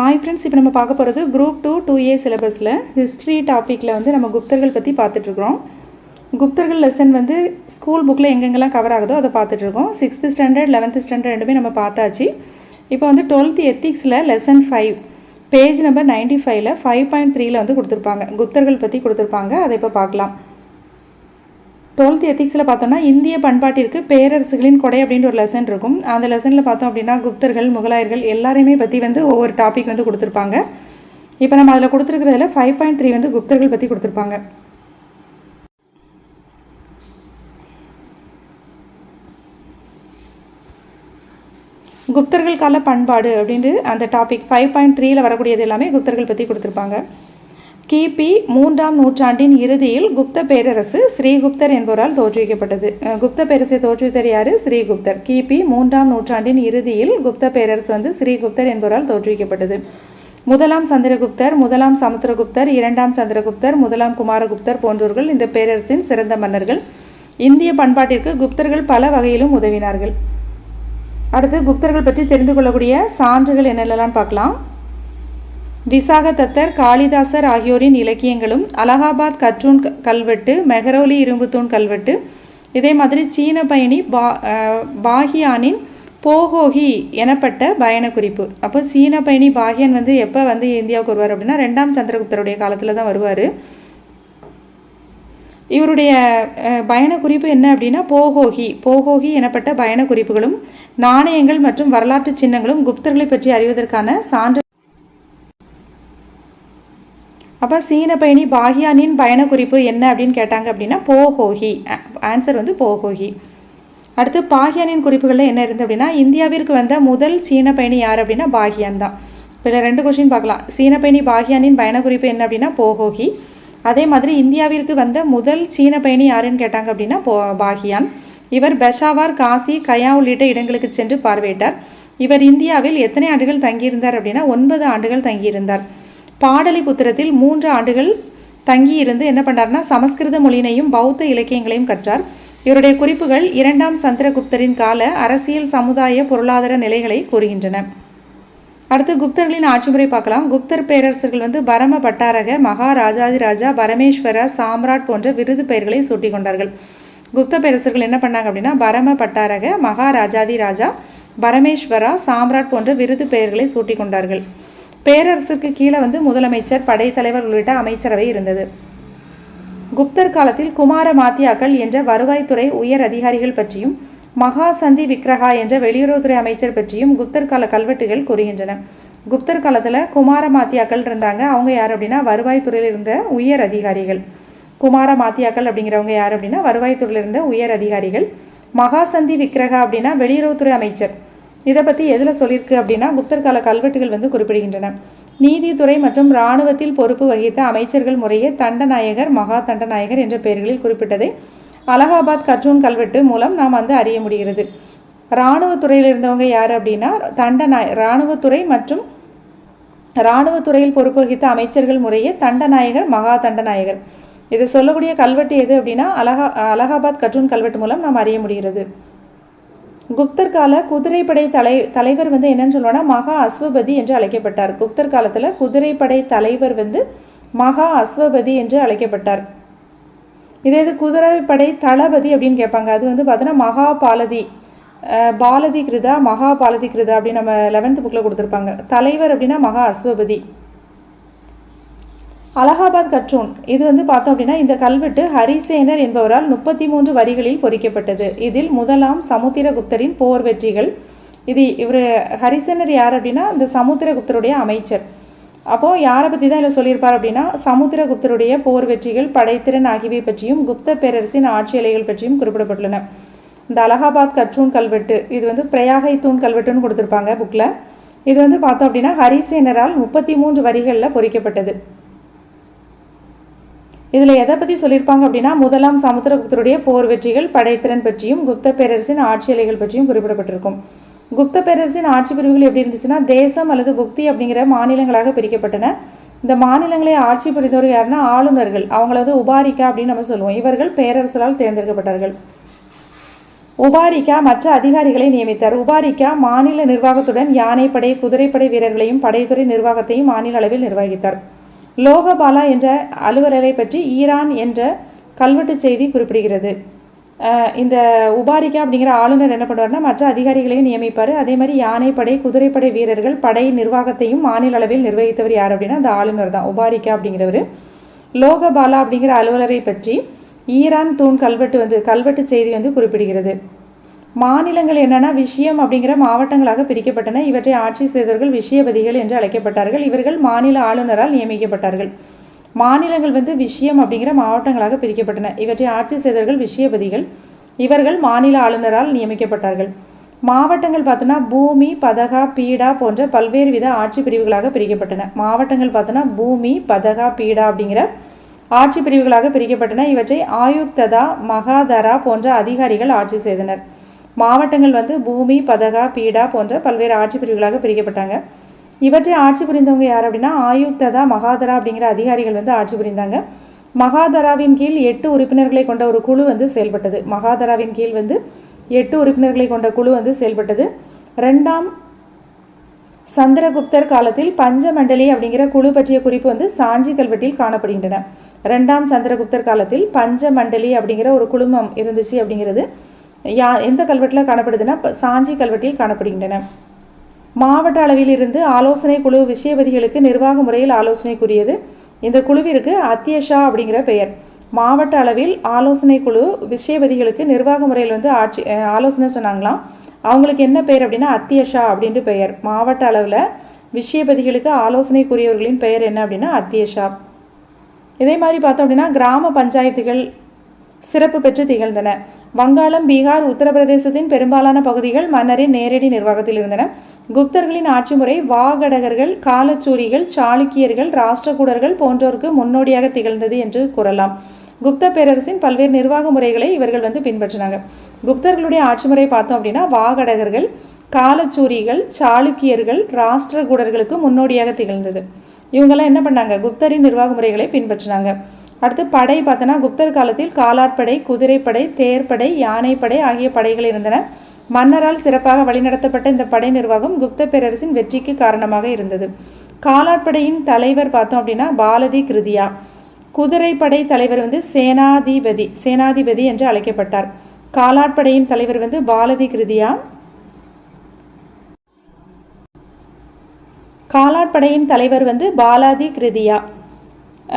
Hi friends இப்போ நம்ம பார்க்க போகிறது குரூப் டூ டூ ஏ சிலபஸில் ஹிஸ்ட்ரி டாப்பிக்கில் வந்து நம்ம குப்தர்கள் பற்றி பார்த்துட்ருக்குறோம் குப்தர்கள் லெசன் வந்து ஸ்கூல் புக்கில் எங்கெங்கெல்லாம் கவர் ஆகுதோ அதை பார்த்துட்ருக்கோம் சிக்ஸ்த்து ஸ்டாண்டர்ட் லெவன்த்து ஸ்டாண்டர்ட் ரெண்டுமே நம்ம பார்த்தாச்சு. இப்போ வந்து twelfth எத்திக்ஸில் lesson five page number ninety ஃபைவ்ல ஃபைவ் பாயிண்ட் த்ரீல வந்து கொடுத்துருப்பாங்க. குப்தர்கள் பற்றி கொடுத்துருப்பாங்க. அதை இப்போ பார்க்கலாம். டுவெல்த் எத்திக்ஸில் பார்த்தோம்னா இந்திய பண்பாட்டிற்கு பேரரசுகளின் கொடை அப்படின்ற ஒரு லெசன் இருக்கும். அந்த லெசனில் பார்த்தோம் அப்படின்னா குப்தர்கள் முகலாயர்கள் எல்லாரையுமே பற்றி வந்து ஒவ்வொரு டாபிக் வந்து கொடுத்துருப்பாங்க. இப்போ நம்ம அதில் கொடுத்துருக்கிறதுல ஃபைவ் பாயிண்ட் த்ரீ வந்து குப்தர்கள் பற்றி கொடுத்துருப்பாங்க. குப்தர்கள் கால பண்பாடு அப்படின்ட்டு அந்த டாபிக் ஃபைவ் பாயிண்ட் த்ரீயில் வரக்கூடியது எல்லாமே குப்தர்கள் பற்றி கொடுத்துருப்பாங்க. கிபி மூன்றாம் நூற்றாண்டின் இறுதியில் குப்த பேரரசு ஸ்ரீகுப்தர் என்பவரால் தோற்றுவிக்கப்பட்டது. குப்த பேரரசை தோற்றுவித்தர் யார்? ஸ்ரீகுப்தர். கிபி மூன்றாம் நூற்றாண்டின் இறுதியில் குப்த பேரரசு வந்து ஸ்ரீகுப்தர் என்பவரால் தோற்றுவிக்கப்பட்டது. முதலாம் சந்திரகுப்தர் முதலாம் சமுத்திரகுப்தர் இரண்டாம் சந்திரகுப்தர் முதலாம் குமாரகுப்தர் போன்றோர்கள் இந்த பேரரசின் சிறந்த மன்னர்கள். இந்திய பண்பாட்டிற்கு குப்தர்கள் பல வகையிலும் உதவினார்கள். அடுத்து குப்தர்கள் பற்றி தெரிந்து கொள்ளக்கூடிய சான்றுகள் என்னென்னலாம் பார்க்கலாம். விசாக தத்தர் காளிதாசர் ஆகியோரின் இலக்கியங்களும் அலகாபாத் கற்றூன் க- கல்வெட்டு மெஹரோலி இரும்புத்தூண் கல்வெட்டு இதே மாதிரி சீன பயணி பா பாகியானின் போகோகி எனப்பட்ட பயண குறிப்பு அப்போ சீன பயணி பாகியான் வந்து எப்போ வந்து இந்தியாவுக்கு வருவார் அப்படின்னா ரெண்டாம் சந்திரகுப்தருடைய காலத்தில் தான் வருவார். இவருடைய அஹ், பயண குறிப்பு என்ன அப்படின்னா போகோகி போகோகி எனப்பட்ட பயண குறிப்புகளும் நாணயங்கள் மற்றும் வரலாற்று சின்னங்களும் குப்தர்களை பற்றி அறிவதற்கான சான்று அப்போ சீன பயணி பாகியானின் பயண குறிப்பு என்ன அப்படின்னு கேட்டாங்க அப்படின்னா போகோகி ஆன்சர் வந்து போகோகி அடுத்து பாகியானின் குறிப்புகளில் என்ன இருந்து அப்படின்னா இந்தியாவிற்கு வந்த முதல் சீன பயணி யார் அப்படின்னா பாகியான் தான். இப்போ ரெண்டு கொஸ்டின் பார்க்கலாம். சீன பயணி பாகியானின் பயண குறிப்பு என்ன அப்படின்னா போகோகி அதே மாதிரி இந்தியாவிற்கு வந்த முதல் சீன பயணி யாருன்னு கேட்டாங்க அப்படின்னா போ பாகியான். இவர் பெஷாவார் காசி கயா உள்ளிட்ட இடங்களுக்கு சென்று பார்வையிட்டார். இவர் இந்தியாவில் எத்தனை ஆண்டுகள் தங்கியிருந்தார் அப்படின்னா ஒன்பது ஆண்டுகள் தங்கியிருந்தார். பாடலிபுத்திரத்தில் மூன்று ஆண்டுகள் தங்கியிருந்து என்ன பண்ணார்னா சமஸ்கிருத மொழியினையும் பௌத்த இலக்கியங்களையும் கற்றார். இவருடைய குறிப்புகள் இரண்டாம் சந்திரகுப்தரின் கால அரசியல் சமுதாய பொருளாதார நிலைகளை கூறுகின்றன. அடுத்து குப்தர்களின் ஆட்சி முறை பார்க்கலாம். குப்தர் பேரரசர்கள் வந்து பரம பட்டாரக மகாராஜாதிராஜா பரமேஸ்வர சாம்ராட் போன்ற விருது பெயர்களை சூட்டிக் கொண்டார்கள். குப்த பேரரசர்கள் என்ன பண்ணாங்க அப்படின்னா பரம பட்டாரக மகாராஜாதி ராஜா பரமேஸ்வரா சாம்ராட் போன்ற விருது பெயர்களை சூட்டி கொண்டார்கள். பேரரசுக்கு கீழே வந்து முதலமைச்சர் படைத்தலைவர் உள்ளிட்ட அமைச்சரவை இருந்தது. குப்தர் காலத்தில் குமார மாத்தியாக்கள் என்ற வருவாய்த்துறை உயர் அதிகாரிகள் பற்றியும் மகாசந்தி விக்ரஹா என்ற வெளியுறவுத்துறை அமைச்சர் பற்றியும் குப்தர் கால கல்வெட்டுகள் கூறுகின்றன. குப்தர் காலத்தில் குமார மாத்தியாக்கள் இருந்தாங்க. அவங்க யார் அப்படின்னா வருவாய்த்துறையில் இருந்த உயர் அதிகாரிகள். குமார மாத்தியாக்கள் அப்படிங்கிறவங்க யார் அப்படின்னா வருவாய்த்துறையில் இருந்த உயர் அதிகாரிகள். மகாசந்தி விக்ரஹா அப்படின்னா வெளியுறவுத்துறை அமைச்சர். இதை பற்றி எதில் சொல்லியிருக்கு அப்படின்னா குப்தர் கால கல்வெட்டுகள் வந்து குறிப்பிடுகின்றன. நீதித்துறை மற்றும் இராணுவத்தில் பொறுப்பு வகித்த அமைச்சர்கள் முறையே தண்டநாயகர் மகா தண்டநாயகர் என்ற பெயர்களில் குறிப்பிட்டதை அலகாபாத் கற்றூன் கல்வெட்டு மூலம் நாம் வந்து அறிய முடிகிறது. இராணுவத்துறையில் இருந்தவங்க யார் அப்படின்னா தண்டநாய இராணுவத்துறை மற்றும் இராணுவத்துறையில் பொறுப்பு வகித்த அமைச்சர்கள் முறையே தண்டநாயகர் மகா தண்டநாயகர். இது சொல்லக்கூடிய கல்வெட்டு எது அப்படின்னா அலகா அலகாபாத் கற்றூன் கல்வெட்டு மூலம் நாம் அறிய முடிகிறது. குப்தர் கால குதிரைப்படை தலை தலைவர் வந்து என்னன்னு சொல்லுவோம்னா மகா அஸ்வபதி என்று அழைக்கப்பட்டார். குப்தர் காலத்தில் குதிரைப்படை தலைவர் வந்து மகா அஸ்வபதி என்று அழைக்கப்பட்டார். இதே இது குதிரைப்படை தளபதி அப்படின்னு கேட்பாங்க. அது வந்து பார்த்தோன்னா மகாபாலதி பாலதி கிருதா மகாபாலதி கிருதா அப்படின்னு நம்ம லெவன்த் புக்கில் கொடுத்துருப்பாங்க. தலைவர் அப்படின்னா மகா அஸ்வபதி. அலகாபாத் கற்றூன். இது வந்து பார்த்தோம் அப்படின்னா இந்த கல்வெட்டு ஹரிசேனர் என்பவரால் முப்பத்தி மூன்று வரிகளில் பொறிக்கப்பட்டது. இதில் முதலாம் சமுத்திரகுப்தரின் போர் வெற்றிகள். இது இவர் ஹரிசேனர் யார் அப்படின்னா இந்த சமுத்திரகுப்தருடைய அமைச்சர். அப்போது யாரை பற்றி தான் இதில் சொல்லியிருப்பார் அப்படின்னா சமுத்திரகுப்தருடைய போர் வெற்றிகள் படைத்திறன் ஆகியவை பற்றியும் குப்த பேரரசின் ஆட்சியலைகள் பற்றியும் குறிப்பிடப்பட்டுள்ளன. இந்த அலகாபாத் கற்றூன் கல்வெட்டு இது வந்து பிரயாகை தூண் கல்வெட்டுன்னு கொடுத்துருப்பாங்க புக்கில் இது வந்து பார்த்தோம் அப்படின்னா ஹரிசேனரால் முப்பத்தி மூன்று வரிகளில் பொறிக்கப்பட்டது. இதில் எதை பற்றி சொல்லியிருப்பாங்க அப்படின்னா முதலாம் சமுத்திரகுப்தருடைய போர் வெற்றிகள் படைத்திறன் பற்றியும் குப்த பேரரசின் ஆட்சியலைகள் பற்றியும் குறிப்பிடப்பட்டிருக்கும். குப்த பேரரசின் ஆட்சி பிரிவுகள் எப்படி இருந்துச்சுன்னா தேசம் அல்லது புக்தி அப்படிங்கிற மாநிலங்களாக பிரிக்கப்பட்டன. இந்த மாநிலங்களை ஆட்சி புரிந்தவர் யாருன்னா ஆளுநர்கள். அவங்கள வந்து உபாரிக்கா அப்படின்னு நம்ம சொல்லுவோம். இவர்கள் பேரரசரால் தேர்ந்தெடுக்கப்பட்டார்கள் உபாரிக்கா மற்ற அதிகாரிகளை நியமித்தார். உபாரிக்கா மாநில நிர்வாகத்துடன் யானைப்படை குதிரைப்படை வீரர்களையும் படைத்துறை நிர்வாகத்தையும் மாநில அளவில் நிர்வகித்தார். லோகபாலா என்ற அலுவலரை பற்றி ஈரான் என்ற கல்வெட்டு செய்தி குறிப்பிடுகிறது. இந்த உபாரிக்கா அப்படிங்கிற ஆளுநர் என்ன பண்ணுவார்னா மற்ற அதிகாரிகளையும் நியமிப்பார். அதே மாதிரி யானைப்படை குதிரைப்படை வீரர்கள் படை நிர்வாகத்தையும் மாநில அளவில் நிர்வகித்தவர் யார் அப்படின்னா அந்த ஆளுநர் தான் உபாரிக்கா அப்படிங்கிறவர். லோகபாலா அப்படிங்கிற அலுவலரை பற்றி ஈரான் தூண் கல்வெட்டு வந்து கல்வெட்டு செய்தி வந்து குறிப்பிடுகிறது. மாநிலங்கள் என்னென்னா விஷயம் அப்படிங்கிற மாவட்டங்களாக பிரிக்கப்பட்டன. இவற்றை ஆட்சி செய்தவர்கள் விஷயபதிகள் என்று அழைக்கப்பட்டார்கள். இவர்கள் மாநில ஆளுநரால் நியமிக்கப்பட்டார்கள். மாநிலங்கள் வந்து விஷயம் அப்படிங்கிற மாவட்டங்களாக பிரிக்கப்பட்டன. இவற்றை ஆட்சி செய்தவர்கள் விஷயபதிகள் இவர்கள் மாநில ஆளுநரால் நியமிக்கப்பட்டார்கள். மாவட்டங்கள் பார்த்தோன்னா பூமி பதகா பீடா போன்ற பல்வேறு வித ஆட்சி பிரிவுகளாக பிரிக்கப்பட்டன. மாவட்டங்கள் பார்த்தோன்னா பூமி பதகா பீடா அப்படிங்கிற ஆட்சி பிரிவுகளாக பிரிக்கப்பட்டன. இவற்றை ஆயுக்ததா மகாதரா போன்ற அதிகாரிகள் ஆட்சி செய்தனர். மாவட்டங்கள் வந்து பூமி பதகா பீடா போன்ற பல்வேறு ஆட்சி பிரிவுகளாக பிரிக்கப்பட்டாங்க. இவற்றை ஆட்சி புரிந்தவங்க யார் அப்படின்னா ஆயுக்ததா மகாதரா அப்படிங்கிற அதிகாரிகள் வந்து ஆட்சி புரிந்தாங்க. மகாதராவின் கீழ் எட்டு உறுப்பினர்களை கொண்ட ஒரு குழு வந்து செயல்பட்டது. மகாதராவின் கீழ் வந்து எட்டு உறுப்பினர்களை கொண்ட குழு வந்து செயல்பட்டது. ரெண்டாம் சந்திரகுப்தர் காலத்தில் பஞ்சமண்டலி அப்படிங்கிற குழு பற்றிய குறிப்பு வந்து சாஞ்சி கல்வெட்டில் காணப்படுகின்றன. ரெண்டாம் சந்திரகுப்தர் காலத்தில் பஞ்சமண்டலி அப்படிங்கிற ஒரு குழுமம் இருந்துச்சு அப்படிங்கிறது. யா எந்த கல்வெட்டில் காணப்படுதுன்னா சாஞ்சி கல்வெட்டில் காணப்படுகின்றன. மாவட்ட அளவில் இருந்து ஆலோசனை குழு விஷயபதிகளுக்கு நிர்வாக முறையில் ஆலோசனை கூறியது இந்த குழுவிற்கு அத்தியஷா அப்படிங்கிற பெயர். மாவட்ட அளவில் ஆலோசனை குழு விஷயபதிகளுக்கு நிர்வாக முறையில் வந்து ஆட்சி ஆலோசனை சொன்னாங்களாம். அவங்களுக்கு என்ன பெயர் அப்படின்னா அத்தியஷா அப்படின்ட்டு பெயர். மாவட்ட அளவில் விஷயபதிகளுக்கு ஆலோசனை கூறியவர்களின் பெயர் என்ன அப்படின்னா அத்தியஷா. இதே மாதிரி பார்த்தோம் அப்படின்னா கிராம பஞ்சாயத்துகள் சிறப்பு பெற்று திகழ்ந்தன. வங்காளம் பீகார் உத்தரப்பிரதேசத்தின் பெரும்பாலான பகுதிகள் மன்னரின் நேரடி நிர்வாகத்தில் இருந்தன குப்தர்களின் ஆட்சி முறை வாகடகர்கள் காலச்சூரிகள் சாளுக்கியர்கள் ராஷ்டிரகூடர்கள் போன்றோருக்கு முன்னோடியாக திகழ்ந்தது என்று கூறலாம். குப்த பேரரசின் பல்வேறு நிர்வாக முறைகளை இவர்கள் வந்து பின்பற்றினாங்க. குப்தர்களுடைய ஆட்சி முறை பார்த்தோம் அப்படின்னா வாகடகர்கள் காலச்சூரிகள் சாளுக்கியர்கள் ராஷ்டிரகூடர்களுக்கு முன்னோடியாக திகழ்ந்தது. இவங்கெல்லாம் என்ன பண்ணாங்க? குப்தரின் நிர்வாக முறைகளை பின்பற்றினாங்க. அடுத்து படை பார்த்தோன்னா குப்தர் காலத்தில் காலாட்படை குதிரைப்படை தேர்ப்படை யானைப்படை ஆகிய படைகள் இருந்தன. மன்னரால் சிறப்பாக வழிநடத்தப்பட்ட இந்த படை நிர்வாகம் குப்த பேரரசின் வெற்றிக்கு காரணமாக இருந்தது. காலாட்படையின் தலைவர் பார்த்தோம் அப்படின்னா பாலதி கிருதியா. குதிரைப்படை தலைவர் வந்து சேனாதிபதி சேனாதிபதி என்று அழைக்கப்பட்டார். காலாட்படையின் தலைவர் வந்து பாலதி கிருதியா. காலாட்படையின் தலைவர் வந்து பாலாதி கிருதியா.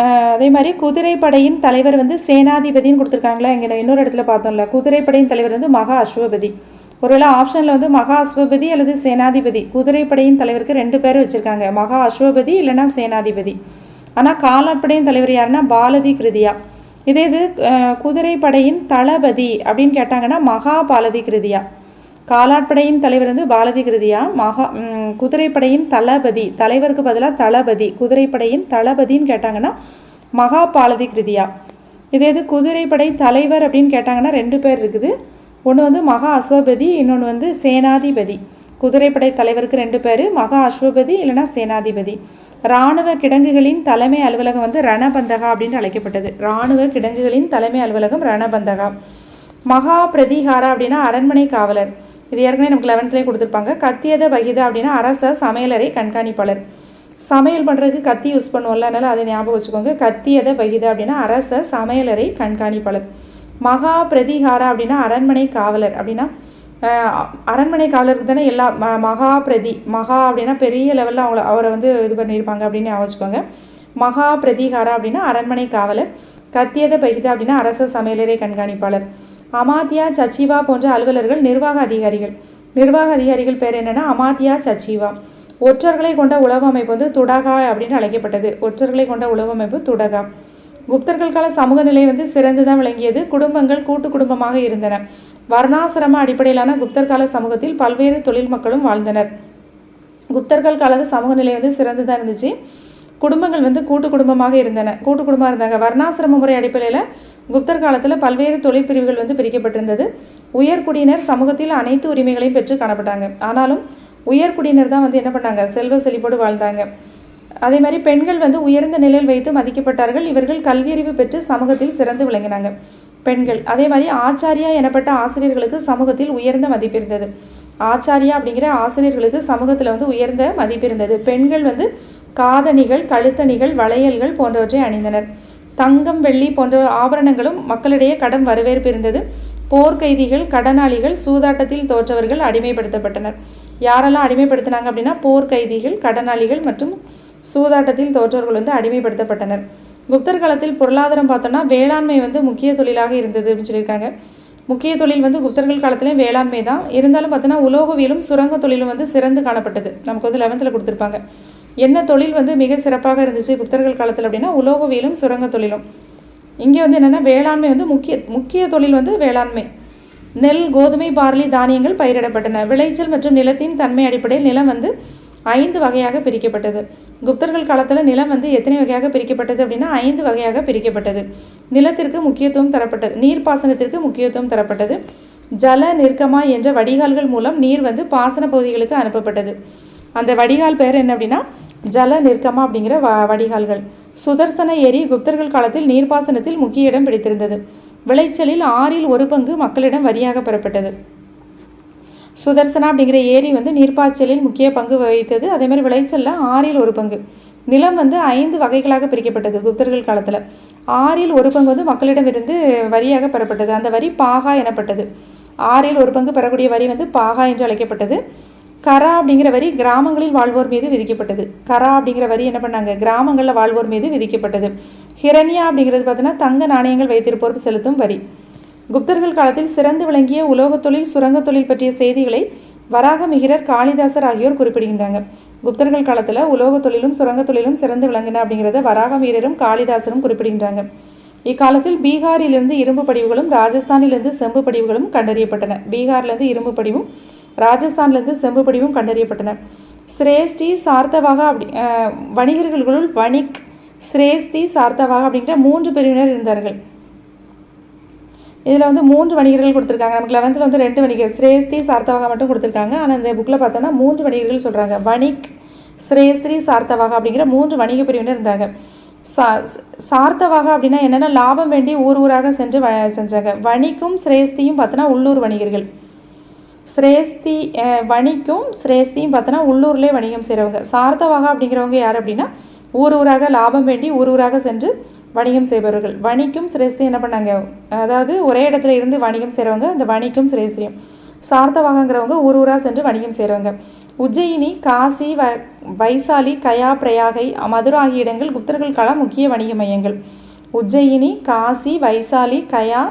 அதே மாதிரி குதிரைப்படையின் தலைவர் வந்து சேனாதிபதின்னு கொடுத்துருக்காங்களா இங்கே இன்னொரு இடத்துல பார்த்தோம்ல. குதிரைப்படையின் தலைவர் வந்து மகா அஸ்வபதி. ஒருவேளை ஆப்ஷனில் வந்து மகா அஸ்வபதி அல்லது சேனாதிபதி. குதிரைப்படையின் தலைவருக்கு ரெண்டு பேர் வச்சுருக்காங்க. மகா அஸ்வபதி இல்லைன்னா சேனாதிபதி. ஆனால் காலாட்படையின் தலைவர் யாருன்னா பாலதி கிருதியா. இதே இது குதிரைப்படையின் தளபதி அப்படின்னு கேட்டாங்கன்னா மகா பாலதி கிருதியா. காலாட்படையின் தலைவர் வந்து பாலதி கிருதியா. மகா குதிரைப்படையின் தளபதி. தலைவருக்கு பதிலாக தளபதி. குதிரைப்படையின் தளபதின்னு கேட்டாங்கன்னா மகா பாலதி கிருதியா. இதே இது குதிரைப்படை தலைவர் அப்படின்னு கேட்டாங்கன்னா ரெண்டு பேர் இருக்குது. ஒன்று வந்து மகா அஸ்வபதி இன்னொன்று வந்து சேனாதிபதி. குதிரைப்படை தலைவருக்கு ரெண்டு பேர் மகா அஸ்வபதி இல்லைன்னா சேனாதிபதி. இராணுவ கிடங்குகளின் தலைமை அலுவலகம் வந்து ரணபந்தகா அப்படின்னு அழைக்கப்பட்டது. இராணுவ கிடங்குகளின் தலைமை அலுவலகம் ரணபந்தகா. மகா பிரதிகாரா அப்படின்னா அரண்மனை காவலர். இது ஏற்கனவே நமக்கு லெவன்த்லேயே கொடுத்துருப்பாங்க. கத்தியத பகிதா அப்படின்னா அரச சமையலறை கண்காணிப்பாளர். சமையல் பண்ணுறதுக்கு கத்தி யூஸ் பண்ணுவோம்ல அதனால் அதை ஞாபகம் வச்சுக்கோங்க. கத்தியத பகிதா அப்படின்னா அரச சமையலறை கண்காணிப்பாளர். மகா பிரதிகாரா அப்படின்னா அரண்மனை காவலர். அப்படின்னா அரண்மனை காவலருக்கு தானே எல்லா ம மகா பிரதி மகா அப்படின்னா பெரிய லெவலில் அவங்கள அவரை வந்து இது பண்ணியிருப்பாங்க அப்படின்னு ஞாபகம் வச்சுக்கோங்க. மகா பிரதிகாரா அப்படின்னா அரண்மனை காவலர். கத்தியத பகிதா அப்படின்னா அரச சமையலறை கண்காணிப்பாளர். அமாத்தியா சச்சிவா போன்ற அலுவலர்கள் நிர்வாக அதிகாரிகள். நிர்வாக அதிகாரிகள் பேர் என்னென்னா அமாத்தியா சச்சிவா. ஒற்றர்களை கொண்ட உளவு அமைப்பு வந்து துடகா அப்படின்னு அழைக்கப்பட்டது. ஒற்றர்களை கொண்ட உளவு அமைப்பு துடகா. குப்தர்கள் கால சமூக நிலை வந்து சிறந்துதான் விளங்கியது. குடும்பங்கள் கூட்டு குடும்பமாக இருந்தன. வர்ணாசிரம அடிப்படையிலான குப்தர் கால சமூகத்தில் பல்வேறு தொழில் மக்களும் வாழ்ந்தனர். குப்தர்கள் காலத்து சமூக நிலை வந்து சிறந்து தான் இருந்துச்சு. குடும்பங்கள் வந்து கூட்டு குடும்பமாக இருந்தன. கூட்டு குடும்பமாக இருந்தாங்க. வர்ணாசிரம முறை அடிப்படையில் குப்தர் காலத்தில் பல்வேறு தொழிற்பிரிவுகள் வந்து பிரிக்கப்பட்டிருந்தது. உயர்குடியினர் சமூகத்தில் அனைத்து உரிமைகளையும் பெற்று காணப்பட்டாங்க. ஆனாலும் உயர்குடியினர் தான் வந்து என்ன பண்ணாங்க? செல்வ செழிப்போடு வாழ்ந்தாங்க. அதே மாதிரி பெண்கள் வந்து உயர்ந்த நிலையில் வைத்து மதிக்கப்பட்டார்கள். இவர்கள் கல்வியறிவு பெற்று சமூகத்தில் சிறந்து விளங்கினாங்க. பெண்கள். அதே மாதிரி ஆச்சாரியா எனப்பட்ட ஆசிரியர்களுக்கு சமூகத்தில் உயர்ந்த மதிப்பு இருந்தது. ஆச்சாரியா அப்படிங்கிற ஆசிரியர்களுக்கு சமூகத்தில் வந்து உயர்ந்த மதிப்பு இருந்தது. பெண்கள் வந்து காதணிகள் கழுத்தணிகள் வளையல்கள் போன்றவற்றை அணிந்தனர். தங்கம் வெள்ளி போன்ற ஆபரணங்களும் மக்களிடையே கடும் வரவேற்பு இருந்தது. போர்க்கைதிகள் கடனாளிகள் சூதாட்டத்தில் தோற்றவர்கள் அடிமைப்படுத்தப்பட்டனர். யாரெல்லாம் அடிமைப்படுத்தினாங்க அப்படின்னா போர்க்கைதிகள் கடனாளிகள் மற்றும் சூதாட்டத்தில் தோற்றவர்கள் வந்து அடிமைப்படுத்தப்பட்டனர். குப்தர் காலத்தில் பொருளாதாரம் பார்த்தோம்னா வேளாண்மை வந்து முக்கிய தொழிலாக இருந்தது அப்படின்னு சொல்லியிருக்காங்க. முக்கிய தொழில் வந்து குப்தர்கள் காலத்துலேயும் வேளாண்மை தான். இருந்தாலும் பார்த்தோன்னா உலோகவியலும் சுரங்க தொழிலும் வந்து சிறந்து காணப்பட்டது. நமக்கு வந்து லெவன்த்தில் கொடுத்துருப்பாங்க. என்ன தொழில் வந்து மிக சிறப்பாக இருந்துச்சு குப்தர்கள் காலத்தில் அப்படின்னா உலோகவியலும் சுரங்க தொழிலும். இங்கே வந்து என்னென்னா வேளாண்மை வந்து முக்கிய முக்கிய தொழில் வந்து வேளாண்மை. நெல் கோதுமை பார்லி தானியங்கள் பயிரிடப்பட்டன. விளைச்சல் மற்றும் நிலத்தின் தன்மை அடிப்படையில் நிலம் வந்து ஐந்து வகையாக பிரிக்கப்பட்டது. குப்தர்கள் காலத்தில் நிலம் வந்து எத்தனை வகையாக பிரிக்கப்பட்டது அப்படின்னா ஐந்து வகையாக பிரிக்கப்பட்டது. நிலத்திற்கு முக்கியத்துவம் தரப்பட்டது. நீர்ப்பாசனத்திற்கு முக்கியத்துவம் தரப்பட்டது. ஜல நிற்கமா என்ற வடிகால்கள் மூலம் நீர் வந்து பாசன பகுதிகளுக்கு அனுப்பப்பட்டது. அந்த வடிகால் பெயர் என்ன அப்படின்னா ஜல நிற்கமா அப்படிங்கிற வ வடிகால்கள். சுதர்சன ஏரி குப்தர்கள் காலத்தில் நீர்ப்பாசனத்தில் முக்கிய இடம் பிடித்திருந்தது. விளைச்சலில் ஆறில் ஒரு பங்கு மக்களிடம் வரியாக பெறப்பட்டது. சுதர்சனா அப்படிங்கிற ஏரி வந்து நீர்ப்பாய்ச்சலில் முக்கிய பங்கு வகித்தது. அதே மாதிரி விளைச்சலில் ஆறில் ஒரு பங்கு. நிலம் வந்து ஐந்து வகைகளாக பிரிக்கப்பட்டது குப்தர்கள் காலத்தில். ஆறில் ஒரு பங்கு வந்து மக்களிடமிருந்து வரியாக பெறப்பட்டது. அந்த வரி பாகா எனப்பட்டது. ஆறில் ஒரு பங்கு பெறக்கூடிய வரி வந்து பாகா என்று அழைக்கப்பட்டது. கரா அப்படிங்கிற வரி கிராமங்களில் வாழ்வோர் மீது விதிக்கப்பட்டது. கரா அப்படிங்கிற வரி என்ன பண்ணாங்க? கிராமங்களில் வாழ்வோர் மீது விதிக்கப்பட்டது. ஹிரண்யா அப்படிங்கிறது பார்த்தீங்கன்னா தங்க நாணயங்கள் வைத்திருப்போர் செலுத்தும் வரி. குப்தர்கள் காலத்தில் சிறந்து விளங்கிய உலோகத் தொழில் சுரங்கத் தொழில் பற்றிய செய்திகளை வராக மிகிரர் காளிதாசர் ஆகியோர் குறிப்பிடுகின்றாங்க. குப்தர்கள் காலத்தில் உலோகத் தொழிலும் சுரங்கத் தொழிலும் சிறந்து விளங்கின அப்படிங்கிறத வராக வீரரும் காளிதாசரும் குறிப்பிடுகின்றாங்க. இக்காலத்தில் பீகாரிலிருந்து இரும்பு படிவுகளும் ராஜஸ்தானிலிருந்து செம்பு படிவுகளும் கண்டறியப்பட்டன. பீகார்லேருந்து இரும்பு படிவும் ராஜஸ்தான்லேருந்து செம்பு படிவும் கண்டறியப்பட்டன. சிரேஷ்டி சார்த்தவாக அப்படி வணிகர்களுக்குள் வணிக் சிரேஸ்தி சார்த்தவாக அப்படிங்கிற மூன்று பிரிவினர் இருந்தார்கள். இதில் வந்து மூன்று வணிகர்கள் கொடுத்துருக்காங்க. நமக்கு லெவன்த்தில் வந்து ரெண்டு வணிகர் ஸ்ரேஸ்தி சார்த்தவாக மட்டும் கொடுத்துருக்காங்க. ஆனால் இந்த புக்கில் பார்த்தோன்னா மூன்று வணிகர்கள் சொல்கிறாங்க வணிக் ஸ்ரேஸ்திரி சார்த்தவாக அப்படிங்கிற மூன்று வணிக பிரிவினர் இருந்தாங்க. சா சார்த்தவாக அப்படின்னா என்னென்னா லாபம் வேண்டி ஊர் ஊராக சென்று வ செஞ்சாங்க. வணிக்கும் சிரேஸ்தியும் பார்த்தோன்னா உள்ளூர் வணிகர்கள். ஸ்ரேஸ்தி வணிக்கும் ஸ்ரேஸ்தியும் பார்த்தோன்னா உள்ளூர்லேயே வணிகம் செய்கிறவங்க சார்த்தவாக அப்படிங்கிறவங்க யார் அப்படின்னா ஊர் ஊராக லாபம் வேண்டி ஊர் ஊராக சென்று வணிகம் செய்பவர்கள். வணிக்கும் சிரேஸ்தியும் என்ன பண்ணாங்க? அதாவது ஒரே இடத்துல இருந்து வணிகம் செய்கிறவங்க அந்த வணிக்கும் சிரேஸ்திரியும் சார்த்தவாகங்கிறவங்க ஊர் ஊராக சென்று வணிகம் செய்கிறவங்க உஜ்ஜயினி காசி வ வைசாலி கயா பிரயாகை மதுரா ஆகிய இடங்கள் குப்தர்கள் முக்கிய வணிக மையங்கள். உஜ்ஜயினி காசி வைசாலி கயா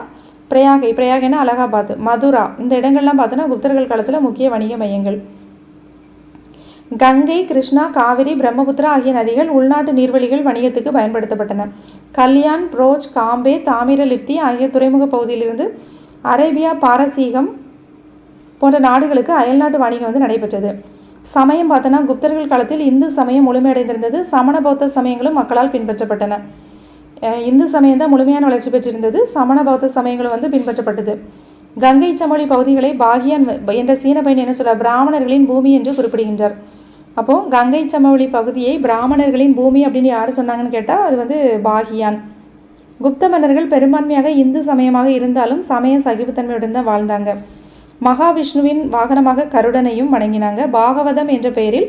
பிரயாகை பிரயாகைனா அலகாபாத் மதுரா இந்த இடங்கள்லாம் பார்த்தோன்னா குப்தர்கள் காலத்தில் முக்கிய வணிக மையங்கள். கங்கை கிருஷ்ணா காவிரி பிரம்மபுத்திரா ஆகிய நதிகள் உள்நாட்டு நீர்வழிகள் வணிகத்துக்கு பயன்படுத்தப்பட்டன. கல்யாண் புரோஜ் காம்பே தாமிரலிப்தி ஆகிய துறைமுக பகுதியிலிருந்து அரேபியா பாரசீகம் போன்ற நாடுகளுக்கு அயல்நாட்டு வணிகம் வந்து நடைபெற்றது. சமயம் பார்த்தோன்னா குப்தர்கள் காலத்தில் இந்து சமயம் முழுமையடைந்திருந்தது. சமண பௌத்த சமயங்களும் மக்களால் பின்பற்றப்பட்டன. இந்து சமயம் தான் முழுமையான வளர்ச்சி பெற்றிருந்தது. சமண பௌத்த சமயங்களும் வந்து பின்பற்றப்பட்டது. கங்கை சமொழி பகுதிகளை பாகியான் என்ற சீன பயன் என்ன சொல்ல பிராமணர்களின் பூமி என்று குறிப்பிடுகின்றார். அப்போது கங்கை சமவெளி பகுதியை பிராமணர்களின் பூமி அப்படின்னு யார் சொன்னாங்கன்னு கேட்டால் அது வந்து பாகியான். குப்த மன்னர்கள் பெரும்பான்மையாக இந்து சமயமாக இருந்தாலும் சமய சகிப்புத்தன்மையுடன் தான் வாழ்ந்தாங்க. மகாவிஷ்ணுவின் வாகனமாக கருடனையும் வணங்கினாங்க. பாகவதம் என்ற பெயரில்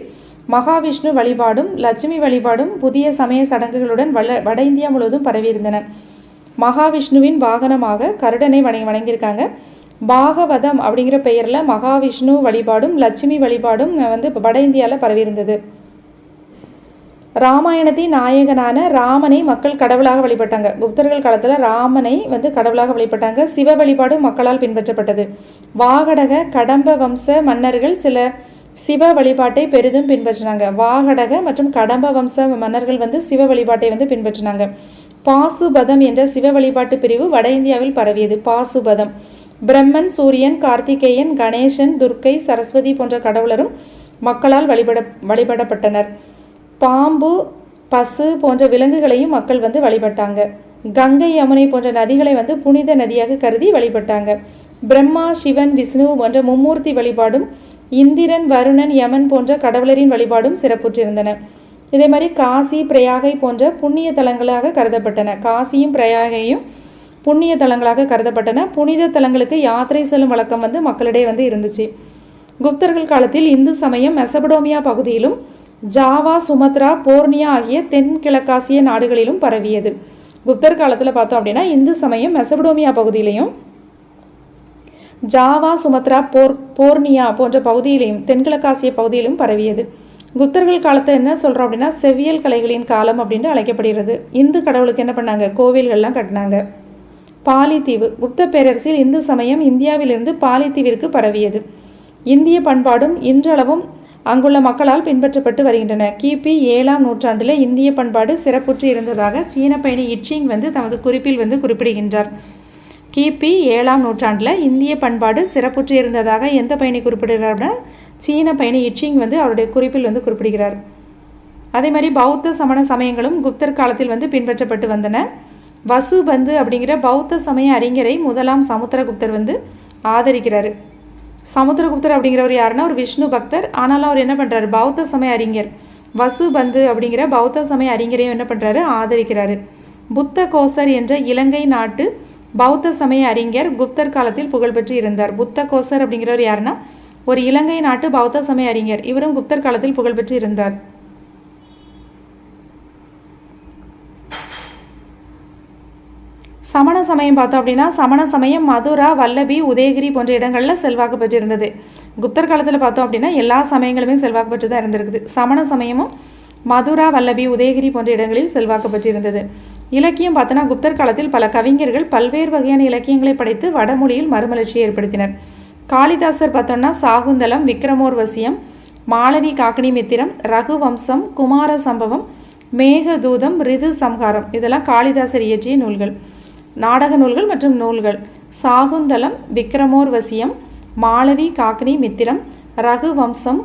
மகாவிஷ்ணு வழிபாடும் லட்சுமி வழிபாடும் புதிய சமய சடங்குகளுடன் வள வட இந்தியா முழுவதும் பரவியிருந்தன. மகாவிஷ்ணுவின் வாகனமாக கருடனை வணங்கி வணங்கியிருக்காங்க. பாகவதம் அப்படிங்கிற பெயரில் மகாவிஷ்ணு வழிபாடும் லட்சுமி வழிபாடும் வந்து வட இந்தியாவில் பரவியிருந்தது. ராமாயணத்தின் நாயகனான ராமனை மக்கள் கடவுளாக வழிபட்டாங்க. குப்தர்கள் காலத்தில் ராமனை வந்து கடவுளாக வழிபட்டாங்க. சிவ வழிபாடும் மக்களால் பின்பற்றப்பட்டது. வாகடக கடம்ப வம்ச மன்னர்கள் சில சிவ வழிபாட்டை பெரிதும் பின்பற்றினாங்க. வாகடக மற்றும் கடம்ப வம்ச மன்னர்கள் வந்து சிவ வழிபாட்டை வந்து பின்பற்றினாங்க. பாசுபதம் என்ற சிவ வழிபாட்டு பிரிவு வட இந்தியாவில் பரவியது. பாசுபதம். பிரம்மன் சூரியன் கார்த்திகேயன் கணேசன் துர்க்கை சரஸ்வதி போன்ற கடவுளரும் மக்களால் வழிபட வழிபடப்பட்டனர். பாம்பு பசு போன்ற விலங்குகளையும் மக்கள் வந்து வழிபட்டாங்க. கங்கை யமுனை போன்ற நதிகளை வந்து புனித நதியாக கருதி வழிபட்டாங்க. பிரம்மா சிவன் விஷ்ணு போன்ற மும்மூர்த்தி வழிபாடும் இந்திரன் வருணன் யமன் போன்ற கடவுளரின் வழிபாடும் சிறப்புற்றிருந்தன. இதே மாதிரி காசி பிரயாகை போன்ற புண்ணிய தலங்களாக கருதப்பட்டன. காசியும் பிரயாகையும் புண்ணிய தலங்களாக கருதப்பட்டன. புனித தலங்களுக்கு யாத்திரை செல்லும் வழக்கம் வந்து மக்களிடையே வந்து இருந்துச்சு. குப்தர்கள் காலத்தில் இந்து சமயம் மெசபடோமியா பகுதியிலும் ஜாவா சுமத்ரா போர்னியா ஆகிய தென்கிழக்காசிய நாடுகளிலும் பரவியது. குப்தர் காலத்தில் பார்த்தோம் அப்படின்னா இந்து சமயம் மெசபடோமியா பகுதியிலையும் ஜாவா சுமத்ரா போர் போர்னியா போன்ற பகுதியிலையும் தென்கிழக்காசிய பகுதியிலும் பரவியது. குப்தர்கள் காலத்தை என்ன சொல்கிறோம் அப்படின்னா செவ்வியல் கலைகளின் காலம் அப்படின்னு அழைக்கப்படுகிறது. இந்து கடவுளுக்கு என்ன பண்ணாங்க? கோவில்கள்லாம் கட்டினாங்க. பாலித்தீவு குப்த பேரரசில் இந்து சமயம் இந்தியாவிலிருந்து பாலித்தீவிற்கு பரவியது. இந்திய பண்பாடும் இன்றளவும் அங்குள்ள மக்களால் பின்பற்றப்பட்டு வருகின்றன. கிபி ஏழாம் நூற்றாண்டில் இந்திய பண்பாடு சிறப்புற்று இருந்ததாக சீன பயணி இட்சிங் வந்து தமது குறிப்பில் வந்து குறிப்பிடுகின்றார். கிபி ஏழாம் நூற்றாண்டில் இந்திய பண்பாடு சிறப்புற்று இருந்ததாக எந்த பயணி குறிப்பிடுகிறார் அப்படின்னா சீன பயணி இச்சிங் வந்து அவருடைய குறிப்பில் வந்து குறிப்பிடுகிறார். அதே மாதிரி பௌத்த சமண சமயங்களும் குப்தர் காலத்தில் வந்து பின்பற்றப்பட்டு வந்தன. வசுபந்து அப்படிங்கிற பௌத்த சமய அறிஞரை முதலாம் சமுத்திரகுப்தர் வந்து ஆதரிக்கிறார். சமுத்திரகுப்தர் அப்படிங்கிறவர் யாருன்னா ஒரு விஷ்ணு பக்தர். ஆனாலும் அவர் என்ன பண்ணுறாரு பௌத்த சமய அறிஞர். வசுபந்து அப்படிங்கிற பௌத்த சமய அறிஞரையும் என்ன பண்ணுறாரு ஆதரிக்கிறாரு. புத்த கோசர் என்ற இலங்கை நாட்டு பௌத்த சமய அறிஞர் குப்தர் காலத்தில் புகழ்பெற்று இருந்தார். புத்த கோசர் அப்படிங்கிறவர் யாருன்னா ஒரு இலங்கை நாட்டு பௌத்த சமய அறிஞர். இவரும் குப்தர் காலத்தில் புகழ்பெற்று இருந்தார். சமண சமயம் பார்த்தோம் அப்படின்னா சமண சமயம் மதுரா வல்லபி உதயகிரி போன்ற இடங்களில் செல்வாக்கு பெற்றிருந்தது. குப்தர் காலத்தில் பார்த்தோம் அப்படின்னா எல்லா சமயங்களுமே செல்வாக்கு பெற்று தான் இருந்திருக்குது. சமண சமயமும் மதுரா வல்லபி உதயகிரி போன்ற இடங்களில் செல்வாக்கு பெற்றிருந்தது இலக்கியம் பார்த்தோன்னா குப்தர் காலத்தில் பல கவிஞர்கள் பல்வேறு வகையான இலக்கியங்களை படைத்து வடமொழியில் மறுமலர்ச்சியை ஏற்படுத்தினர். காளிதாசர் பார்த்தோம்னா சாகுந்தலம் விக்ரமோர்வசியம் மாளவி காக்கனி மித்திரம் ரகுவம்சம் குமார சம்பவம் மேகதூதம் ரிது சம்ஹாரம். இதெல்லாம் காளிதாசர் இயற்றிய நூல்கள். நாடக நூல்கள் மற்றும் நூல்கள். சாகுந்தலம் விக்ரமோர்வசியம் மாளவி காக்னி மித்திரம் ரகுவம்சம்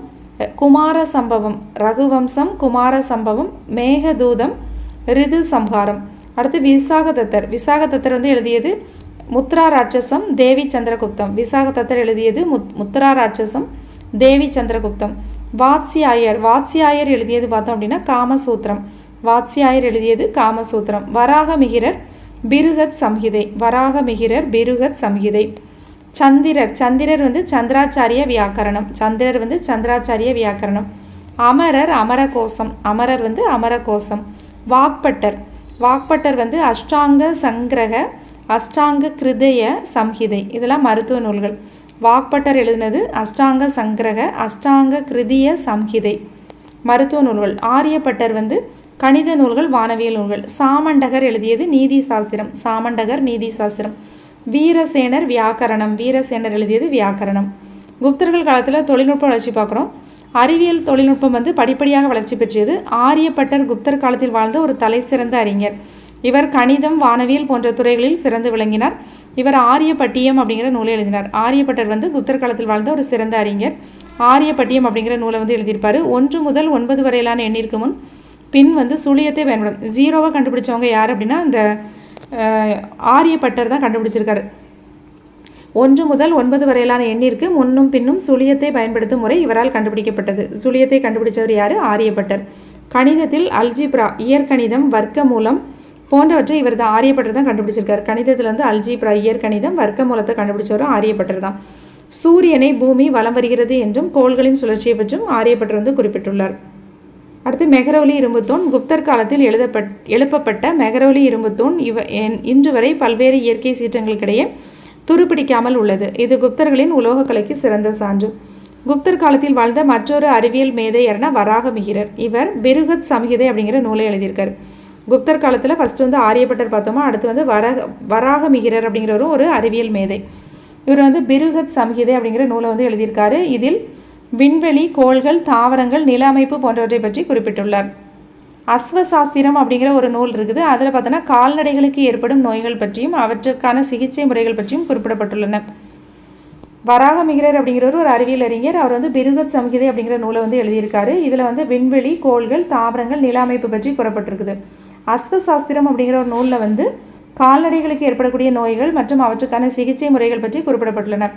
குமார சம்பவம் ரகுவம்சம் குமார சம்பவம் மேகதூதம் ரிது சம்ஹாரம் அடுத்து விசாகதத்தர். விசாகதத்தர் வந்து எழுதியது முத்ரா ராட்சசம் தேவி சந்திரகுப்தம் விசாகதத்தர் எழுதியது முத் முத்ரா ராட்சசம் தேவி சந்திரகுப்தம் வாத்சியாயர் வாத்சியாயர் எழுதியது பார்த்தோம் அப்படின்னா காமசூத்திரம். வாத்சியாயர் எழுதியது காமசூத்திரம். வராக மிகிரர் பிருகத் சம்ஹிதை வராக மிகிரர் பிருகத் சம்ஹிதை சந்திரர். சந்திரர் வந்து சந்திராச்சாரிய வியாக்கரணம். சந்திரர் வந்து சந்திராச்சாரிய வியாக்கரணம். அமரர் அமரகோசம். அமரர் வந்து அமரகோசம். வாக்பட்டர். வாக்பட்டர் வந்து அஷ்டாங்க சங்கிரக அஷ்டாங்க கிருதய சம்ஹிதை. இதெல்லாம் மருத்துவ நூல்கள். வாக்பட்டர் எழுதினது அஷ்டாங்க சங்கிரக அஷ்டாங்க கிருதிய சம்ஹிதை. மருத்துவ நூல்கள். ஆரியப்பட்டர் வந்து கணித நூல்கள் வானவியல் நூல்கள். சாமண்டகர் எழுதியது நீதி சாஸ்திரம். சாமண்டகர் நீதி சாஸ்திரம். வீரசேனர் வியாக்கரணம். வீரசேனர் எழுதியது வியாக்கரணம். குப்தர்கள் காலத்தில் தொழில்நுட்ப வளர்ச்சி பார்க்குறோம். அறிவியல் தொழில்நுட்பம் வந்து படிப்படியாக வளர்ச்சி பெற்றது. ஆரியப்பட்டர் குப்தர் காலத்தில் வாழ்ந்த ஒரு தலை சிறந்த அறிஞர். இவர் கணிதம் வானவியல் போன்ற துறைகளில் சிறந்து விளங்கினார். இவர் ஆரியப்பட்டியம் அப்படிங்கிற நூலை எழுதினார். ஆரியப்பட்டர் வந்து குப்தர் காலத்தில் வாழ்ந்த ஒரு சிறந்த அறிஞர். ஆரியப்பட்டியம் அப்படிங்கிற நூலை வந்து எழுதியிருப்பார். ஒன்று முதல் ஒன்பது வரையிலான எண்ணிற்கு முன் பின் வந்து சுழியத்தை பயன்படும். ஜீரோவாக கண்டுபிடிச்சவங்க யார் அப்படின்னா இந்த ஆரியப்பட்டர் தான் கண்டுபிடிச்சிருக்காரு. ஒன்று முதல் ஒன்பது வரையிலான எண்ணிற்கு முன்னும் பின்னும் சுழியத்தை பயன்படுத்தும் முறை இவரால் கண்டுபிடிக்கப்பட்டது. சுழியத்தை கண்டுபிடிச்சவர் யார்? ஆரியப்பட்டர். கணிதத்தில் அல்ஜிப்ரா இயற்கணிதம் வர்க்க மூலம் போன்றவற்றை இவர் தான் ஆரியப்பட்டர் தான் கண்டுபிடிச்சிருக்காரு. கணிதத்தில் வந்து அல்ஜிப்ரா இயற்கணிதம் வர்க்க மூலத்தை கண்டுபிடிச்சவரும் ஆரியப்பட்டர் தான். சூரியனை பூமி வலம் வருகிறது என்றும் கோள்களின் சுழற்சியை பற்றும் ஆரியப்பட்டர் வந்து குறிப்பிட்டுள்ளார். அடுத்து மெஹரௌலி இரும்புத்தூண். குப்தர் காலத்தில் எழுதப்பட் எழுப்பப்பட்ட மெகரௌலி இரும்புத்தூண் இவ இன்று வரை பல்வேறு இயற்கை சீற்றங்களுக்கிடையே துருப்பிடிக்காமல் உள்ளது. இது குப்தர்களின் உலோகக்கலைக்கு சிறந்த சான்று. குப்தர் காலத்தில் வாழ்ந்த மற்றொரு அறிவியல் மேதையர்னா வராக மிகிரர் இவர் பிருகத் சம்ஹிதை அப்படிங்கிற நூலை எழுதியிருக்கார். குப்தர் காலத்தில் ஃபஸ்ட்டு வந்து ஆரியப்பட்டர் பார்த்தோமா அடுத்து வந்து வர வராக மிகிரர் அப்படிங்கிறவரும் ஒரு அறிவியல் மேதை. இவர் வந்து பிருகத் சம்ஹிதை அப்படிங்கிற நூலை வந்து எழுதியிருக்காரு. இதில் விண்வெளி கோள்கள் தாவரங்கள் நில அமைப்பு போன்றவற்றை பற்றி குறிப்பிட்டுள்ளார். அஸ்வசாஸ்திரம் அப்படிங்கிற ஒரு நூல் இருக்குது. அதில் பார்த்தோன்னா கால்நடைகளுக்கு ஏற்படும் நோய்கள் பற்றியும் அவற்றுக்கான சிகிச்சை முறைகள் பற்றியும் குறிப்பிடப்பட்டுள்ளன. வராக மிகிரர் அப்படிங்கிறவர் ஒரு அறிவியல் அறிஞர் அவர் வந்து பிருகத் சம்ஹிதை அப்படிங்கிற நூலை வந்து எழுதியிருக்காரு. இதில் வந்து விண்வெளி கோள்கள் தாவரங்கள் நில அமைப்பு பற்றி கூறப்பட்டிருக்குது. அஸ்வசாஸ்திரம் அப்படிங்கிற ஒரு நூலில் வந்து கால்நடைகளுக்கு ஏற்படக்கூடிய நோய்கள் மற்றும் அவற்றுக்கான சிகிச்சை முறைகள் பற்றி குறிப்பிடப்பட்டுள்ளன.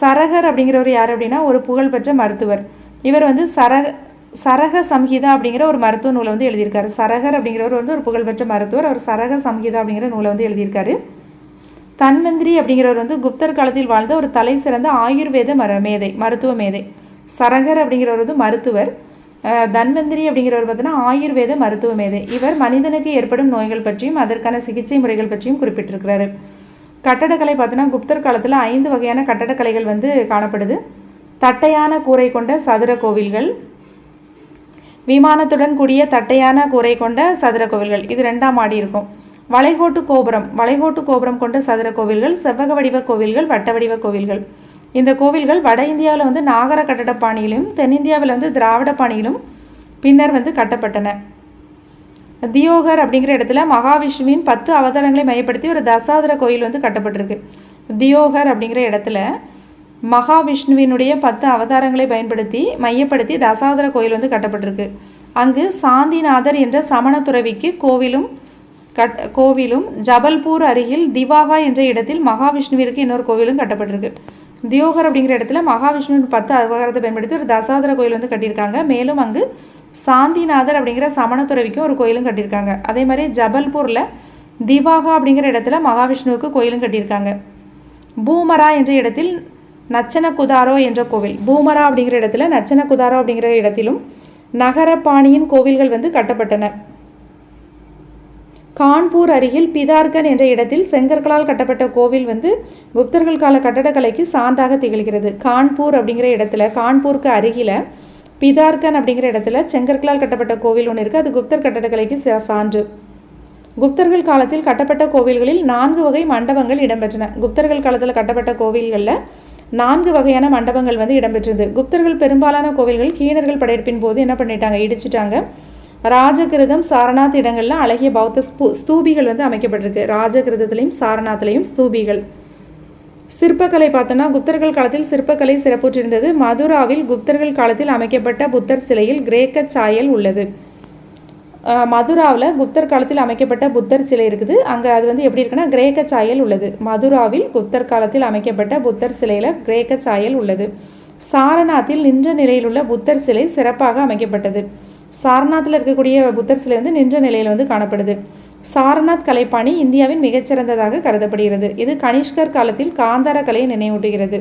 சரகர் அப்படிங்கிறவர் யார் அப்படின்னா ஒரு புகழ்பெற்ற மருத்துவர். இவர் வந்து சரக சரக சம்ஹிதா அப்படிங்கிற ஒரு மருத்துவ நூலை வந்து எழுதியிருக்காரு. சரகர் அப்படிங்கிறவர் வந்து ஒரு புகழ்பெற்ற மருத்துவர். அவர் சரக சம்ஹிதா அப்படிங்கிற நூலை வந்து எழுதியிருக்காரு. தன்வந்திரி அப்படிங்கிறவர் வந்து குப்தர் காலத்தில் வாழ்ந்த ஒரு தலை சிறந்த ஆயுர்வேத மர மேதை மருத்துவ மேதை. சரகர் அப்படிங்கிறவர் வந்து மருத்துவர். தன்வந்திரி அப்படிங்கிறவர் பார்த்தீங்கன்னா ஆயுர்வேத மருத்துவ மேதை. இவர் மனிதனுக்கு ஏற்படும் நோய்கள் பற்றியும் அதற்கான சிகிச்சை முறைகள் பற்றியும் குறிப்பிட்டிருக்கிறாரு. கட்டடக்கலை பார்த்தீங்கன்னா குப்தர் காலத்தில் ஐந்து வகையான கட்டடக்கலைகள் வந்து காணப்படுது. தட்டையான கூரை கொண்ட சதுர கோவில்கள் விமானத்துடன் கூடிய தட்டையான கூரை கொண்ட சதுர கோவில்கள். இது ரெண்டாம் மாடி இருக்கும். வளைகோட்டு கோபுரம் வளைகோட்டு கோபுரம் கொண்ட சதுர கோவில்கள் செவ்வக வடிவ கோவில்கள் வட்ட வடிவ கோவில்கள். இந்த கோவில்கள் வட இந்தியாவில் வந்து நாகர கட்டட பாணியிலும் தென்னிந்தியாவில் வந்து திராவிட பாணியிலும் பின்னர் வந்து கட்டப்பட்டன. தியோகர் அப்படிங்கிற இடத்துல மகாவிஷ்ணுவின் பத்து அவதாரங்களை மையப்படுத்தி ஒரு தசாவதார கோயில் வந்து கட்டப்பட்டிருக்கு. தியோகர் அப்படிங்கிற இடத்துல மகாவிஷ்ணுவினுடைய பத்து அவதாரங்களை பயன்படுத்தி மையப்படுத்தி தசாவதார கோயில் வந்து கட்டப்பட்டிருக்கு. அங்கு சாந்திநாதர் என்ற சமண துறவிக்கு கோவிலும் கட் கோவிலும் ஜபல்பூர் அருகில் திவாகா என்ற இடத்தில் மகாவிஷ்ணுவிற்கு இன்னொரு கோவிலும் கட்டப்பட்டிருக்கு. தியோகர் அப்படிங்கிற இடத்துல மகாவிஷ்ணுவின் பத்து அவகாரத்தை பயன்படுத்தி ஒரு தசாவதார கோயில் வந்து கட்டியிருக்காங்க. மேலும் அங்கு சாந்திநாதர் அப்படிங்கிற சமணத்துறவிக்கும் ஒரு கோயிலும் கட்டியிருக்காங்க. அதே மாதிரி ஜபல்பூரில் திவாகா அப்படிங்கிற இடத்துல மகாவிஷ்ணுவுக்கு கோயிலும் கட்டியிருக்காங்க. பூமரா என்ற இடத்தில் நச்சன குதாரோ என்ற கோவில். பூமரா அப்படிங்கிற இடத்துல நச்சன குதாரோ அப்படிங்கிற இடத்திலும் நகரபாணியின் கோவில்கள் வந்து கட்டப்பட்டன. கான்பூர் அருகில் பிதார்கன் என்ற இடத்தில் செங்கற்களால் கட்டப்பட்ட கோவில் வந்து குப்தர்கள் கால கட்டடக்கலைக்கு சான்றாக திகழ்கிறது. கான்பூர் அப்படிங்கிற இடத்துல கான்பூருக்கு அருகில பிதார்கன் அப்படிங்கிற இடத்துல செங்கற்களால் கட்டப்பட்ட கோவில் ஒன்று இருக்குது அது குப்தர் கட்டடக்கலைக்கு ச சான்று. குப்தர்கள் காலத்தில் கட்டப்பட்ட கோவில்களில் நான்கு வகை மண்டபங்கள் இடம்பெற்றன. குப்தர்கள் காலத்தில் கட்டப்பட்ட கோவில்களில் நான்கு வகையான மண்டபங்கள் வந்து இடம்பெற்றது. குப்தர்கள் பெரும்பாலான கோவில்கள் கீழர்கள் படையெடுப்பின் போது என்ன பண்ணிட்டாங்க? இடிச்சிட்டாங்க. ராஜகிருதம் சாரநாத் இடங்களில் அழகிய பௌத்த ஸ்பூ ஸ்தூபிகள் வந்து அமைக்கப்பட்டிருக்கு. ராஜகிருதத்திலையும் சாரநாத்லையும் ஸ்தூபிகள். சிற்பக்கலை பார்த்தோன்னா குப்தர்கள் காலத்தில் சிற்பக்கலை சிறப்புற்றிருந்தது. மதுராவில் குப்தர்கள் காலத்தில் அமைக்கப்பட்ட புத்தர் சிலையில் கிரேக்க சாயல் உள்ளது. மதுராவில் குப்தர் காலத்தில் அமைக்கப்பட்ட புத்தர் சிலை இருக்குது. அங்கே அது வந்து எப்படி இருக்குன்னா கிரேக்க சாயல் உள்ளது. மதுராவில் குப்தர் காலத்தில் அமைக்கப்பட்ட புத்தர் சிலையில் கிரேக்க சாயல் உள்ளது. சாரநாத்தில் நின்ற நிலையில் உள்ள புத்தர் சிலை சிறப்பாக அமைக்கப்பட்டது. சாரநாத்தில் இருக்கக்கூடிய புத்தர் சிலை வந்து நின்ற நிலையில் வந்து காணப்படுது. சாரநாத் கலைப்பாணி இந்தியாவின் மிகச்சிறந்ததாக கருதப்படுகிறது. இது கனிஷ்கர் காலத்தில் காந்தார கலையை நினைவூட்டுகிறது.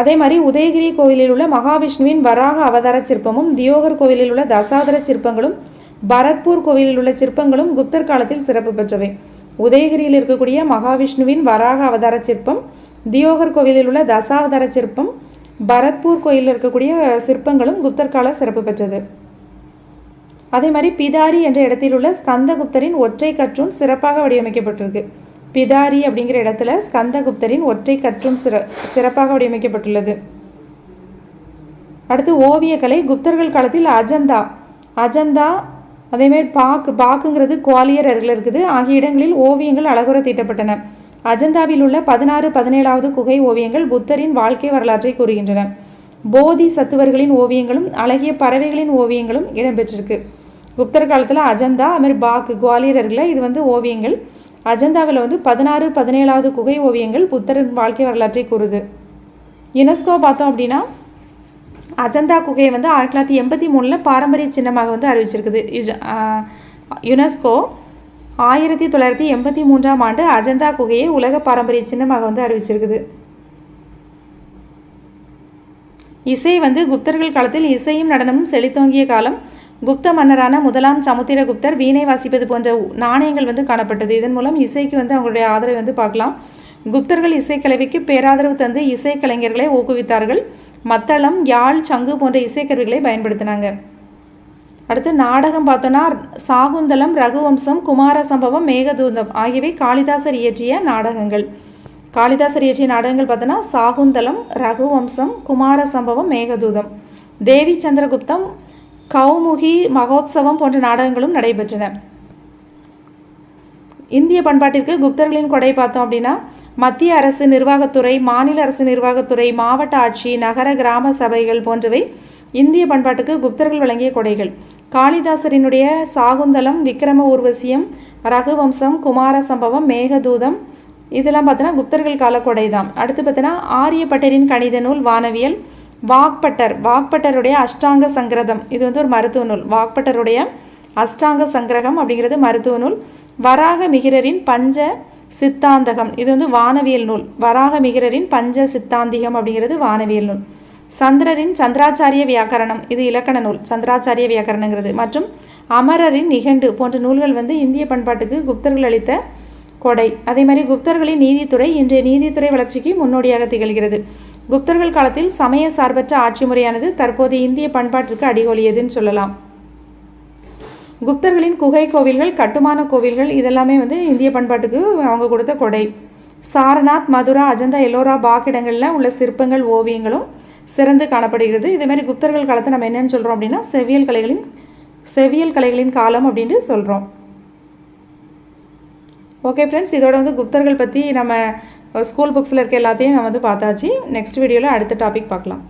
அதே மாதிரி உதயகிரி கோவிலில் உள்ள மகாவிஷ்ணுவின் வராக அவதார சிற்பமும் தியோகர் கோவிலில் உள்ள தசாவதார சிற்பங்களும் பரத்பூர் கோவிலில் உள்ள சிற்பங்களும் குப்தர் காலத்தில் சிறப்பு பெற்றவை. உதயகிரியில் இருக்கக்கூடிய மகாவிஷ்ணுவின் வராக அவதார சிற்பம் தியோகர் கோவிலில் உள்ள தசாவதார சிற்பம் பரத்பூர் கோயிலில் இருக்கக்கூடிய சிற்பங்களும் குப்தர் கால சிறப்பு பெற்றது. அதே மாதிரி பிதாரி என்ற இடத்தில் உள்ள ஸ்கந்தகுப்தரின் ஒற்றை கற்றும் சிறப்பாக வடிவமைக்கப்பட்டிருக்கு. பிதாரி அப்படிங்கிற இடத்துல ஸ்கந்தகுப்தரின் ஒற்றை கற்றும் சிற சிறப்பாக வடிவமைக்கப்பட்டுள்ளது. அடுத்து ஓவியக்கலை குப்தர்கள் காலத்தில் அஜந்தா அஜந்தா அதேமாரி பாக்கு பாக்குங்கிறது குவாலியர் அருகில் இருக்குது. ஆகிய இடங்களில் ஓவியங்கள் அழகுற தீட்டப்பட்டன. அஜந்தாவில் உள்ள பதினாறு பதினேழாவது குகை ஓவியங்கள் புத்தரின் வாழ்க்கை வரலாற்றை கூறுகின்றன. போதி சத்துவர்களின் ஓவியங்களும் அழகிய பறவைகளின் ஓவியங்களும் இடம்பெற்றிருக்கு. குப்தர் காலத்தில் அஜந்தா அதுமாதிரி பாக்கு குவாலியர் இது வந்து ஓவியங்கள். அஜந்தாவில் வந்து பதினாறு பதினேழாவது குகை ஓவியங்கள் புத்தரின் வாழ்க்கை வரலாற்றை கூறுது. யுனெஸ்கோ பார்த்தோம் அப்படின்னா அஜந்தா குகையை வந்து ஆயிரத்தி தொள்ளாயிரத்தி எண்பத்தி மூணில் பாரம்பரிய சின்னமாக வந்து அறிவிச்சிருக்குது. யுனெஸ்கோ ஆயிரத்தி தொள்ளாயிரத்தி எண்பத்தி மூன்றாம் ஆண்டு அஜந்தா குகையை உலக பாரம்பரிய சின்னமாக வந்து அறிவிச்சிருக்குது. இசை வந்து குப்தர்கள் காலத்தில் இசையும் நடனமும் செழித்தோங்கிய காலம். குப்த மன்னரான முதலாம் சமுத்திரகுப்தர் வீணை வாசிப்பது போன்ற நாணயங்கள் வந்து காணப்பட்டது. இதன் மூலம் இசைக்கு வந்து அவங்களுடைய ஆதரவை வந்து பார்க்கலாம். குப்தர்கள் இசைக்கலவிக்கு பேராதரவு தந்து இசைக்கலைஞர்களை ஊக்குவித்தார்கள். மத்தளம் யாழ் சங்கு போன்ற இசைக்கருவிகளை பயன்படுத்தினாங்க. அடுத்து நாடகம் பார்த்தோன்னா சாகுந்தலம் ரகுவம்சம் குமார சம்பவம் மேகதூதம் ஆகியவை காளிதாசர் இயற்றிய நாடகங்கள். காளிதாசர் இயற்றிய நாடகங்கள் பார்த்தோன்னா சாகுந்தலம் ரகுவம்சம் குமார சம்பவம் மேகதூதம். தேவி சந்திரகுப்தம் கௌமுகி மகோத்சவம் போன்ற நாடகங்களும் நடைபெற்றன. இந்திய பண்பாட்டிற்கு குப்தர்களின் கொடை பார்த்தோம் அப்படின்னா மத்திய அரசு நிர்வாகத்துறை மாநில அரசு நிர்வாகத்துறை மாவட்ட ஆட்சி நகர கிராம சபைகள் போன்றவை இந்திய பண்பாட்டுக்கு குப்தர்கள் வழங்கிய கொடைகள். காளிதாசரினுடைய சாகுந்தலம் விக்ரம ஊர்வசியம் ரகுவம்சம் குமார சம்பவம் மேகதூதம் இதெல்லாம் பார்த்தோன்னா குப்தர்கள் கால கொடை தான் அடுத்து பார்த்தோன்னா ஆரியப்பட்டரின் கணித நூல் வானவியல் வாக்பட்டர் வாக்பட்டருடைய அஷ்டாங்க சங்கிரதம் இது வந்து ஒரு மருத்துவ நூல். வாக்பட்டருடைய அஷ்டாங்க சங்கிரகம் அப்படிங்கிறது மருத்துவ நூல். வராக மிகிரரின் பஞ்ச சித்தாந்தகம். இது வந்து வானவியல் நூல். வராக மிகிரரின் பஞ்ச சித்தாந்திகம் அப்படிங்கிறது வானவியல் நூல். சந்திரரின் சந்திராச்சாரிய வியாக்கரணம். இது இலக்கண நூல். சந்திராச்சாரிய வியாக்கரணங்கிறது. மற்றும் அமரரின் நிகண்டு போன்ற நூல்கள் வந்து இந்திய பண்பாட்டுக்கு குப்தர்கள் அளித்த கொடை. அதே மாதிரி குப்தர்களின் நீதித்துறை இன்றைய நீதித்துறை வளர்ச்சிக்கு முன்னோடியாக திகழ்கிறது. குப்தர்கள் காலத்தில் சமய சார்பற்ற ஆட்சி முறையானது தற்போதைய இந்திய பண்பாட்டிற்கு அடிகோலியதுன்னு சொல்லலாம். குப்தர்களின் குகை கோவில்கள் கட்டுமான கோவில்கள் இதெல்லாமே வந்து இந்திய பண்பாட்டுக்கு அவங்க கொடுத்த கொடை. சாரநாத் மதுரா அஜந்தா எல்லோரா பாக் இடங்களில் உள்ள சிற்பங்கள் ஓவியங்களும் சிறந்து காணப்படுகிறது. இதேமாரி குப்தர்கள் காலத்தை நம்ம என்னென்னு சொல்கிறோம் அப்படின்னா செவ்வியல் கலைகளின் செவ்வியல் கலைகளின் காலம் அப்படின்ட்டு சொல்கிறோம் ஓகே ஃப்ரெண்ட்ஸ் இதோட வந்து குப்தர்கள் பற்றி நம்ம ஸ்கூல் புக்ஸில் இருக்க எல்லாத்தையும் நான் வந்து பார்த்தாச்சு. நெக்ஸ்ட் வீடியோவில் அடுத்த டாபிக் பார்க்கலாம்.